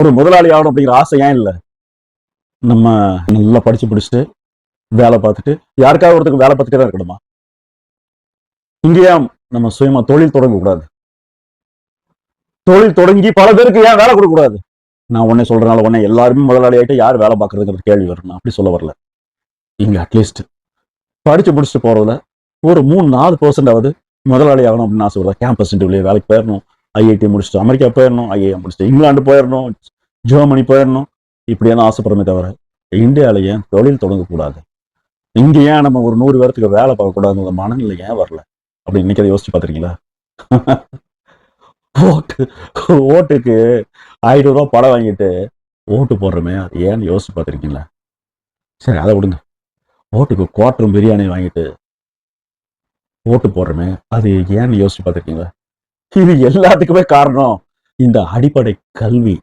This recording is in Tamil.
ஒரு முதலாளி ஆகணும் அப்படிங்கிற ஆசை ஏன் இல்லை? நம்ம நல்லா படிச்சு பிடிச்சிட்டு வேலை பார்த்துட்டு யாருக்காவது ஒருத்தருக்கு வேலை பார்த்துட்டே தான் இருக்கணுமா? இங்கேயா நம்ம சுயமா தொழில் தொடங்க கூடாது தொழில் தொடங்கி பல பேருக்கு ஏன் வேலை கொடுக்க கூடாது நான் உடனே சொல்றதுனால உடனே எல்லாருமே முதலாளி ஆகிட்டு யார் வேலை பார்க்கறதுங்கிற கேள்வி வரணும் அப்படி சொல்ல வரல. இங்க அட்லீஸ்ட் படிச்சு முடிச்சுட்டு போறதுல ஒரு மூணு நாலு பர்சன்டாவது முதலாளி ஆகணும் அப்படின்னு ஆசைப்படுறேன். கேம்பஸ் இன்டர்வியூ வேலைக்கு போயிடணும் ஐஐடி முடிச்சுட்டு அமெரிக்கா போயிடணும் ஐஏஎம் முடிச்சுட்டு இங்கிலாந்து போயிடணும் ஜெர்மனி போயிடணும். இப்படியெல்லாம் ஆசைப்படுறமே தவிர இந்தியாவில் ஏன் தொழில் தொடங்கக்கூடாது? இங்கே ஏன் நம்ம ஒரு நூறு பேர்த்துக்கு வேலை பார்க்கக்கூடாதுங்கிற மனநிலை ஏன் வரல? அப்படி இன்னைக்கு அதை யோசிச்சு பார்த்துருக்கீங்களா? ஓட்டு ஓட்டுக்கு ஆயிரம் ரூபா படம் வாங்கிட்டு ஓட்டு போடுறோமே அது ஏன்னு யோசிச்சு பார்த்துருக்கீங்களா? சரி அதை விடுங்க. ஓட்டுக்கு குவாட்டரும் பிரியாணி வாங்கிட்டு ஓட்டு போடுறோமே அது ஏன்னு யோசிச்சு பார்த்துருக்கீங்களா? இது எல்லாத்துக்குமே காரணம் இந்த அடிப்படை கல்வி.